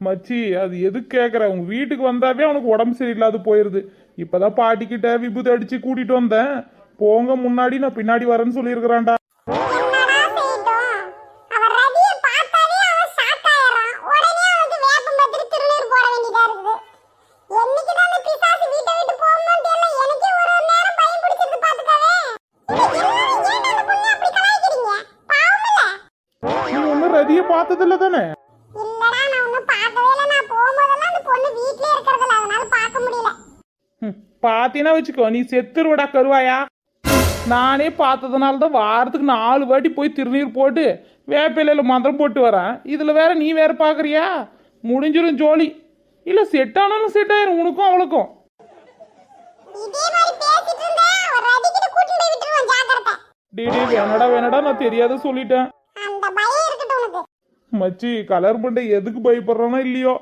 மச்சி அது எதுக்கு கேட்குற உங்க வீட்டுக்கு வந்தாவே அவனுக்கு உடம்பு சரியில்லாத போயிருது. இப்பதான் பாட்டிக்கிட்ட விபூதி அடிச்சு கூட்டிட்டு வந்தேன். போங்க முன்னாடி நான் பின்னாடி வரேன்னு சொல்லியிருக்கிறான்டா. ரதியை பார்த்ததில்ல தானே இல்லடா, நான் ஒண்ணும் பார்க்கவே இல்ல. நான் போகும்போதெல்லாம் அந்த பொண்ணு வீட்டிலே இருக்கறதில்ல. அதனால பார்க்க முடியல. ம், பாத்தீன்னா வச்சுக்கோ நீ செத்துருவடா கருவாயா நானே பார்த்ததுனால தான் வாரத்துக்கு நாலு வாட்டி போய் திருநீர் போட்டு வேப்பிலையில மந்திரம் போட்டு வரேன் இதுல வேற நீ வேற பாக்குறியா முடிஞ்சிரும் ஜோலி இல்ல செட் ஆனாலும் செட் ஆயிரும் உனக்கும் அவளுக்கும் இதே மாதிரி பேசிட்டு இருந்தா, அவன் ரதிக்கிட்ட கூட்டிட்டு போய் விட்டுருவான். ஜாக்கிரதை. டே டே வேணடா வேணடா நான் தெரியாத சொல்லிட்டேன் மச்சி கலர் பண்ண எதுக்கு பயப்படுறானோ இல்லையோ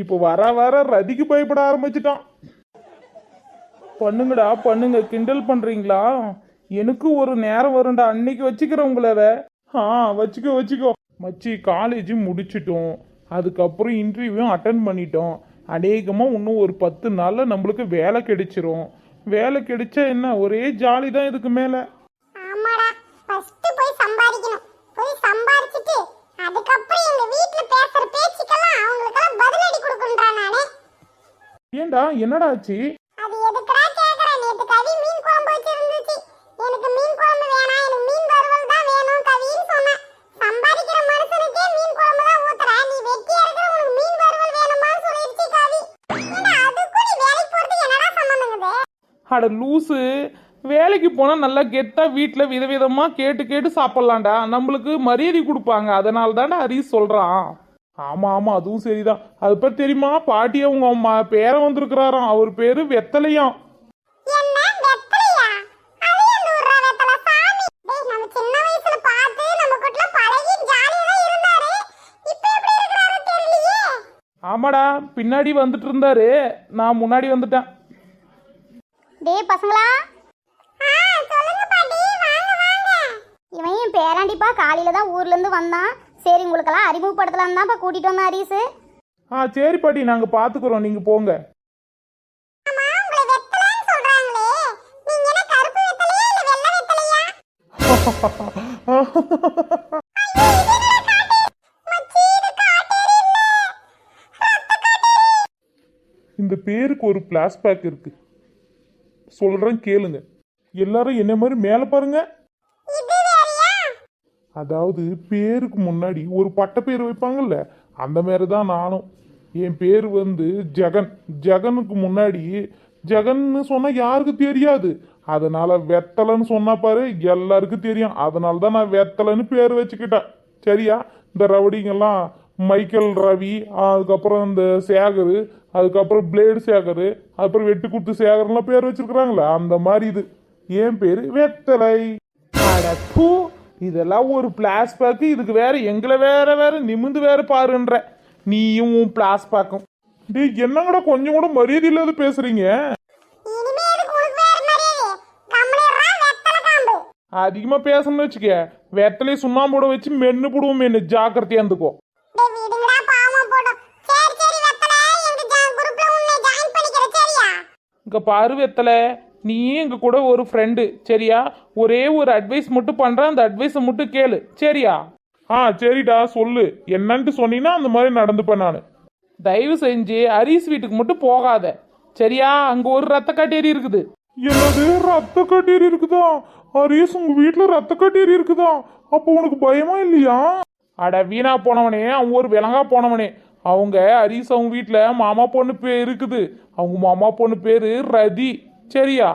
இப்போ வர வர ரதிக்கு பயப்பட ஆரம்பிச்சிட்டான். பண்ணுங்கடா பண்ணுங்க. கிண்டல் பண்றீங்களா? எனக்கு ஒரு நேரம் வரும்டா. அன்னைக்கு வச்சுக்கிறேன் உங்களவ ஆ வச்சுக்கோ வச்சுக்கோ. மச்சி காலேஜ் முடிச்சிட்டோம். அதுக்கப்புறம் இன்டர்வியூவும் அட்டன் பண்ணிட்டோம். அநேகமாக இன்னும் ஒரு பத்து நாளில் நம்மளுக்கு வேலை கிடைச்சிரும். வேலை கிடைச்சா என்ன? ஒரே ஜாலி தான் இதுக்கு மேலே. ஏன்டா என்னடா ஆச்சு? அது எதுக்குடா கேக்குற? நேத்து கவி மீன் குழம்பு வச்சிருந்துச்சு. எனக்கு மீன் குழம்பு வேணாம் எனக்கு மீன் வறுவல் தான் வேணும் கவின்னு சொன்னேன் சம்பாதிக்கிற மனுஷனுக்கே மீன் குழம்பு தான் ஊத்துற. நீ வெட்டியா இருக்கிற உனக்கு மீன் வறுவல் வேணுமான்னு சொல்லிருச்சு கவி. ஏண்டா அதுக்கும் நீ வேலைக்கு போறதுக்கு என்னடா சம்பந்தங்குது அட லூசு. வேலைக்கு போனால் நல்லா கெத்தாக வீட்டில் விதவிதமாக கேட்டு கேட்டு சாப்பிட்லாம்டா. நம்மளுக்கு மரியாதை கொடுப்பாங்க. அதனால தான்டா ஹரிஸ் சொல்கிறான் ஆமாம் ஆமாம் அதுவும் சரிதான். அது பேர் தெரியுமா? பாட்டி அவங்க அம்மா பேரன் வந்திருக்கிறாராம். அவர் பேர் வெத்தலையாம். ஆமாடா பின்னாடி வந்துட்டு இருந்தாரு. நான் முன்னாடி வந்துட்டேன். டேய் பசங்களா. ஆ சொல்லுங்க பாட்டி. வாங்க வாங்க. இவன் பேராண்டிப்பா காலையில தான் ஊர்ல இருந்து வந்தான். சரி உங்களுக்கெல்லாம் அறிமுகப்படுத்தலாம் தான்ப்பா கூட்டிட்டு வந்தேன் ஹரிசு. ஆ சரி பாட்டி போங்க. நீங்க இல்ல ரத்த காட்டேரி இந்த பேருக்கு ஒரு பிளாஸ்பேக் இருக்கு. சொல்கிறேன் கேளுங்க. எல்லாரும் என்ன மாதிரி மேலே பாருங்க. அதாவது பேருக்கு முன்னாடி ஒரு பட்ட பேர் வைப்பாங்கல்ல அந்த மாதிரி தான் நானும். என் பேர் வந்து ஜெகன். ஜெகனுக்கு முன்னாடி ஜெகன்னு சொன்னால் யாருக்கு தெரியாது. அதனால வெத்தலைன்னு சொன்னால் பாரு எல்லாருக்கும் தெரியும். அதனால தான் நான் வெத்தலைன்னு பேர் வச்சுக்கிட்டேன். சரியா? இந்த ரவுடிங்கெல்லாம் மைக்கேல் ரவி அதுக்கப்புறம் இந்த சேகர் அதுக்கப்புறம் பிளேடு சேகர் அப்புறம் வெட்டு குத்து சேகர்லாம் பேர் வச்சிருக்கிறாங்களே அந்த மாதிரி இது. என் பேர் வெத்தலை. அட பூ இதெல்லாம் ஒரு பிளாஸ்பேக்கு இதுக்கு வேற எங்களை வேற வேற நிமிந்து வேற பாருன்ற. நீயும் உன் பிளாஸ்பேக்கும் டேய் என்னங்கடா கொஞ்சம் கூட மரியாதை இல்லாத பேசுறீங்க? அதிகமா பேசணும்னு வச்சுக்க வெத்தலையை சுண்ணாம்போட வச்சு மென்னு போடுவோம் மென்னு. ஜாக்கிரதையா இருந்துக்கோ. இங்க பாரு வெத்தலை. நீ எங்க கூட ஒரு ஃப்ரெண்டு சரியா? ஒரே ஒரு அட்வைஸ் மட்டும் பண்றேன் அந்த அட்வைஸை மட்டும் கேளு சரியா? ஆ சரிடா சொல்லு. என்னன்ட்டு சொன்னீங்கன்னா அந்த மாதிரி நடந்துப்பேன் நான். தயவு செஞ்சு ஹரிஸ் வீட்டுக்கு மட்டும் போகாத சரியா? அங்க ஒரு ரத்த காட்டேரி இருக்குது. என்னது? ரத்த காட்டேரி இருக்குதா? ஹரிஸ் உங்க வீட்டுல ரத்த காட்டேரி இருக்குதா? அப்போ உனக்கு பயமா இல்லையா? அட வீணா போனவனே அவன் ஒரு விலங்கா போனவனே. அவங்க ஹரிஸ் அவங்க வீட்டுல மாமா பொண்ணு பேர் இருக்குது. அவங்க மாமா பொண்ணு பேரு ரதி. சரியா?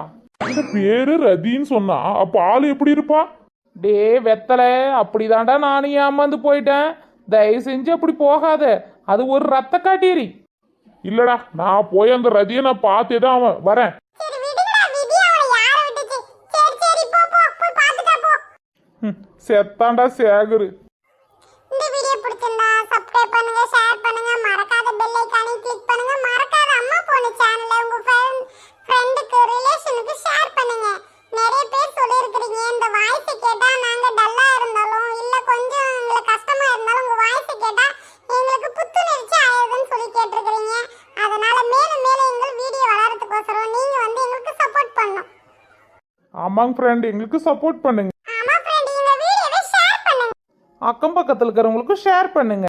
இந்த பேரு ரதின்னு சொன்னா அப்ப ஆளு எப்படி இருப்பா? டே வெத்தலை அப்படிதான்டா நானும் ஏமாந்து போயிட்டேன்? தயவு செஞ்சு அப்படி போகாத. அது ஒரு ரத்த காட்டேரி. இல்லடா நான் போய் அந்த ரதியை நான் பார்த்தே தான் அவன் வரேன். சரி விடுங்கடா பண்ணணும் ஆமாங்க ஃப்ரெண்ட் எங்களுக்கு சப்போர்ட் பண்ணுங்க. ஆமா ஃப்ரெண்ட் இந்த வீடியோவை ஷேர் பண்ணுங்க. அக்கம் பக்கத்தில் இருக்கிறவங்களுக்கும் ஷேர் பண்ணுங்க.